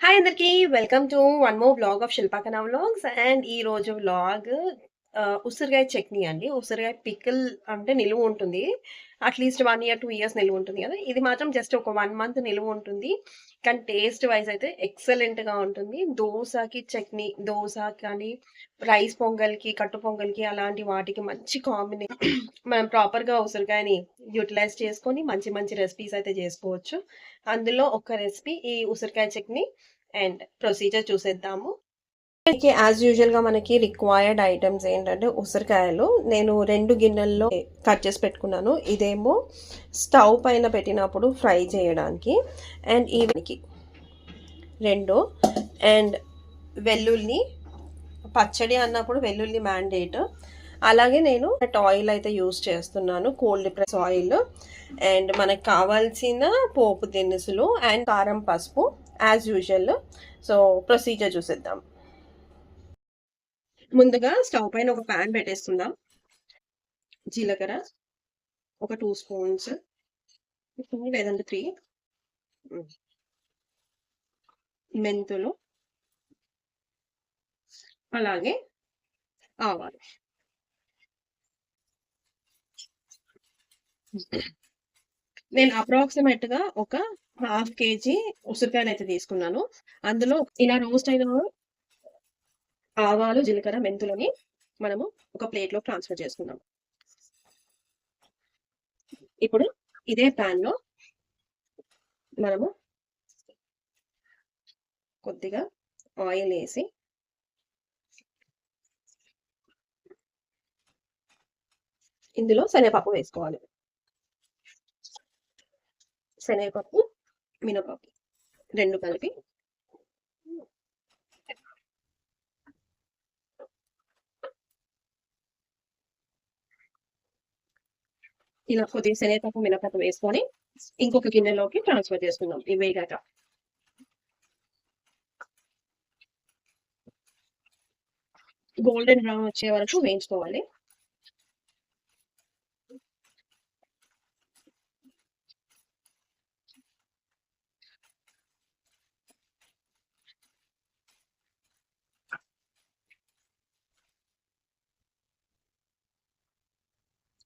Hi అందరికీ welcome to one more blog of Shilpakana vlogs and ఈ రోజు vlog uh, ఉసిరికాయ చట్నీ అండి. ఉసిరికాయ పికిల్ అంటే నిలువ ఉంటుంది. At least one year, two years నిలువ ఉంటుంది కదా ఇది మాత్రం జస్ట్ ఒక వన్ మంత్ నిలువ ఉంటుంది. కానీ టేస్ట్ వైస్ అయితే ఎక్సలెంట్‌గా ఉంటుంది. దోశకి చట్నీ, దోశ కానీ, రైస్ పొంగల్‌కి, కట్టు పొంగల్‌కి అలాంటి వాటికి మంచి కాంబినేషన్ మనం ప్రాపర్‌గా ఉసిరికాయని యుటిలైజ్ చేసుకొని మంచి మంచి రెసిపీస్ అయితే చేసుకోవచ్చు. అందులో ఒక రెసిపీ ఈ ఉసిరికాయ చట్నీ అండ్ ప్రొసీజర్ చూసేద్దాము. మనకి యాజ్ యూజువల్‌గా మనకి రిక్వైర్డ్ ఐటమ్స్ ఏంటంటే ఉసిరికాయలు నేను రెండు గిన్నెల్లో కట్ చేసి పెట్టుకున్నాను. ఇదేమో స్టవ్ పైన పెట్టినప్పుడు ఫ్రై చేయడానికి అండ్ ఈవెన్‌కి రెండు అండ్ వెల్లుల్లి పచ్చడి అన్నప్పుడు వెల్లుల్లి మ్యాండేట్. అలాగే నేను ఆయిల్ అయితే యూజ్ చేస్తున్నాను. కోల్డ్ ప్రెస్ ఆయిల్ అండ్ మనకు కావాల్సిన పోపు దినుసులు అండ్ కారం, పసుపు యాజ్ యూజువల్. సో, ప్రొసీజర్ చూసేద్దాం. ముందుగా స్టవ్ పైన ఒక ప్యాన్ పెట్టేసుకుందాం. జీలకర్ర ఒక టూ స్పూన్స్ లేదంటే త్రీ మెంతులు అలాగే ఆవాలు. నేను అప్రాక్సిమేట్‌గా ఒక హాఫ్ కేజీ ఉసిరికాయలైతే తీసుకున్నాను. అందులో ఇలా రోస్ట్ అయిన ఆవాలు, జీలకర్ర, మెంతులని మనము ఒక ప్లేట్లో ట్రాన్స్‌ఫర్ చేసుకుందాం. ఇప్పుడు ఇదే ప్యాన్లో మనము కొద్దిగా ఆయిల్ వేసి ఇందులో శనగపప్పు వేసుకోవాలి. శనగపప్పు, మినపప్పు రెండు కలిపి ఇలా కొద్దిగా శనగపప్పు, మినపప్పు వేసుకొని ఇంకొక గిన్నెలోకి ట్రాన్స్‌ఫర్ చేసుకుందాం. ఇవి వేగాక. గోల్డెన్ బ్రౌన్ వచ్చే వరకు వేయించుకోవాలి.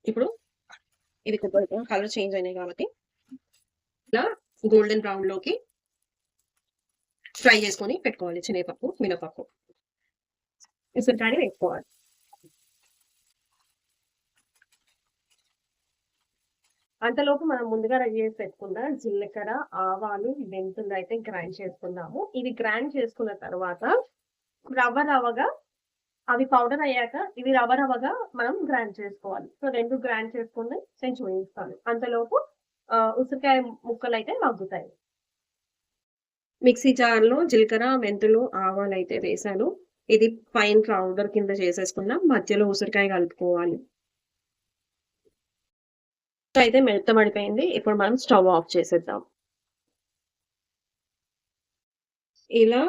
ఇప్పుడు ఇవి కొద్దిగా కలర్ చేంజ్ అయినాయి కాబట్టి ఇలా గోల్డెన్ బ్రౌన్‌లోకి ఫ్రై చేసుకొని పెట్టుకోవాలి శనగపప్పు, మినపప్పు. ఉసిరికాయని వేసుకోవాలి. అంతలోపు మనం ముందుగా రెడీ చేసి పెట్టుకుందాం జీలకర్ర, ఆవాలు, మెంతులు అయితే గ్రైండ్ చేసుకుందాము. ఇది గ్రైండ్ చేసుకున్న తర్వాత రవ్వ రవ్వగా అవి పౌడర్ అయ్యాక ఇవి రవ్వ రవ్వగా మనం గ్రైండ్ చేసుకోవాలి. సో రెండు గ్రైండ్ చేసుకుని కొంచెం వేయిస్తాను. అంతలోపు ఉసిరికాయ ముక్కలు అయితే మగ్గుతాయి. మిక్సీ జార్‌లో జీలకర్ర, మెంతులు, ఆవాలు అయితే వేసాను ఇది ఫైన్ పౌడర్ కింద చేసేసుకున్నాం. మధ్యలో ఉసిరికాయ కలుపుకోవాలి. అయితే మెత్తబడిపోయింది. ఇప్పుడు మనం స్టవ్ ఆఫ్ చేసేద్దాం. ఇలా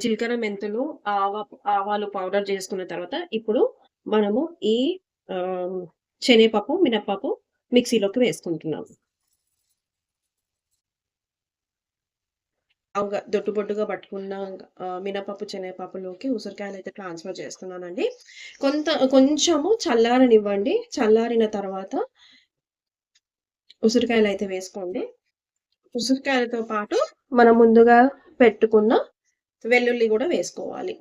జీలకర్ర, మెంతులు, ఆవ ఆవాలు పౌడర్ చేసుకున్న తర్వాత ఇప్పుడు మనము ఈ శనగపప్పు, మినప్పప్పు మిక్సీలోకి వేసుకుంటున్నాం. అవుగా దొడ్డు బొడ్డుగా పట్టుకున్న మినపప్పు, శనగపప్పులోకి ఉసిరికాయలు అయితే ట్రాన్స్‌ఫర్ చేస్తున్నానండి. కొంత కొంచెము చల్లారనివ్వండి. చల్లారిన తర్వాత ఉసిరికాయలు అయితే వేసుకోండి. ఉసిరికాయలతో పాటు మనం ముందుగా పెట్టుకున్న వెల్లుల్లి కూడా వేసుకోవాలి.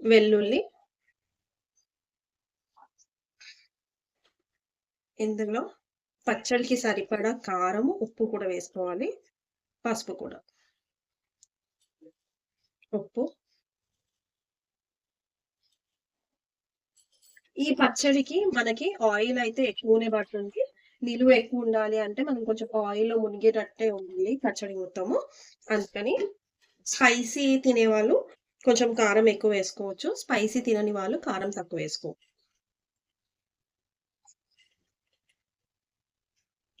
వెల్లుల్లి ఇందులో పచ్చడికి సరిపడా కారము, ఉప్పు కూడా వేసుకోవాలి. పసుపు కూడా. ఉప్పు. ఈ పచ్చడికి మనకి ఆయిల్ అయితే ఎక్కువనే పడుతుంది. నిలువ ఎక్కువ ఉండాలి అంటే మనం కొంచెం ఆయిల్‌లో మునిగేటట్టే ఉంది పచ్చడి మొత్తము. అందుకని స్పైసీ తినేవాళ్ళు కొంచెం కారం ఎక్కువ వేసుకోవచ్చు. స్పైసీ తినని వాళ్ళు కారం తక్కువ వేసుకో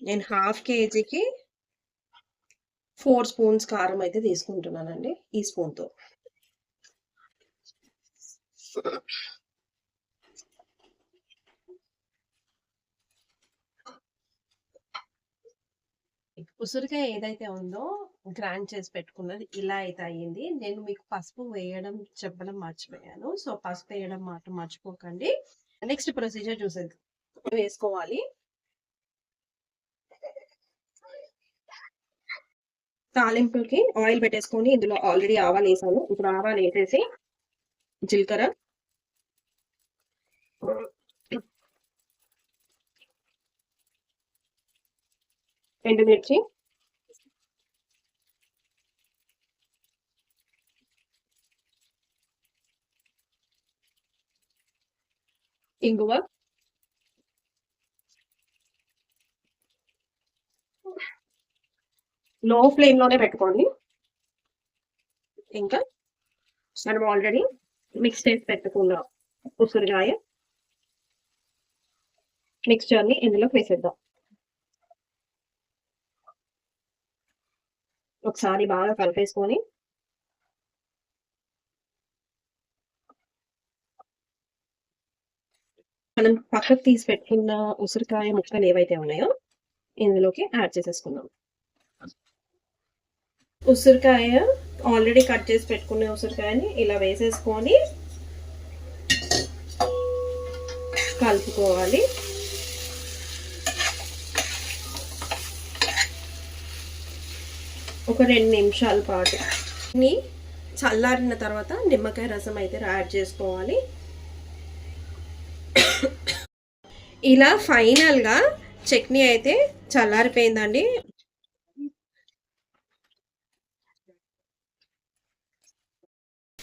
నేను హాఫ్ కేజీకి ఫోర్ స్పూన్స్ కారం అయితే తీసుకుంటున్నానండి. ఈ స్పూన్‌తో. ఉసిరికాయ ఏదైతే ఉందో గ్రాండ్ చేసి పెట్టుకున్నది ఇలా అయితే అయ్యింది. నేను మీకు పసుపు వేయడం చెప్పడం మర్చిపోయాను. సో, పసుపు వేయడం మాట మర్చిపోకండి. నెక్స్ట్ ప్రొసీజర్ చూసేది వేసుకోవాలి. తాలింపుకి ఆయిల్ పెట్టేసుకొని ఇందులో ఆల్రెడీ ఆవాలేసాను. ఇప్పుడు ఆవాలేసేసి జీలకర్ర ఎండుమిర్చి ఇంగువ లో ఫ్లేమ్లోనే పెట్టుకోండి. ఇంకా మనం ఆల్రెడీ మిక్స్ చేసి పెట్టుకున్న ఉసిరికాయ. మిక్స్చర్ని ఇందులోకి వేసేద్దాం. ఒకసారి బాగా కలిపేసుకొని మనం పక్కకు తీసి పెట్టుకున్న ఉసిరికాయ ముక్కలు ఏవైతే ఉన్నాయో ఇందులోకి యాడ్ చేసేసుకుందాం. ఉసిరికాయ ఆల్రెడీ కట్ చేసి పెట్టుకున్న ఉసిరికాయని ఇలా వేసేసుకొని కలుపుకోవాలి. ఒక రెండు నిమిషాల పాటు. ని చల్లారిన తర్వాత నిమ్మకాయ రసం అయితే యాడ్ చేసుకోవాలి. ఇలా ఫైనల్గా చట్నీ అయితే చల్లారిపోయిందండి.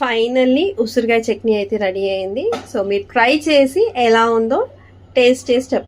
ఫైనల్లీ ఉసిరికాయ చట్నీ అయితే రెడీ అయింది. సో మీరు ట్రై చేసి ఎలా ఉందో టేస్ట్ చేసి చెప్పండి.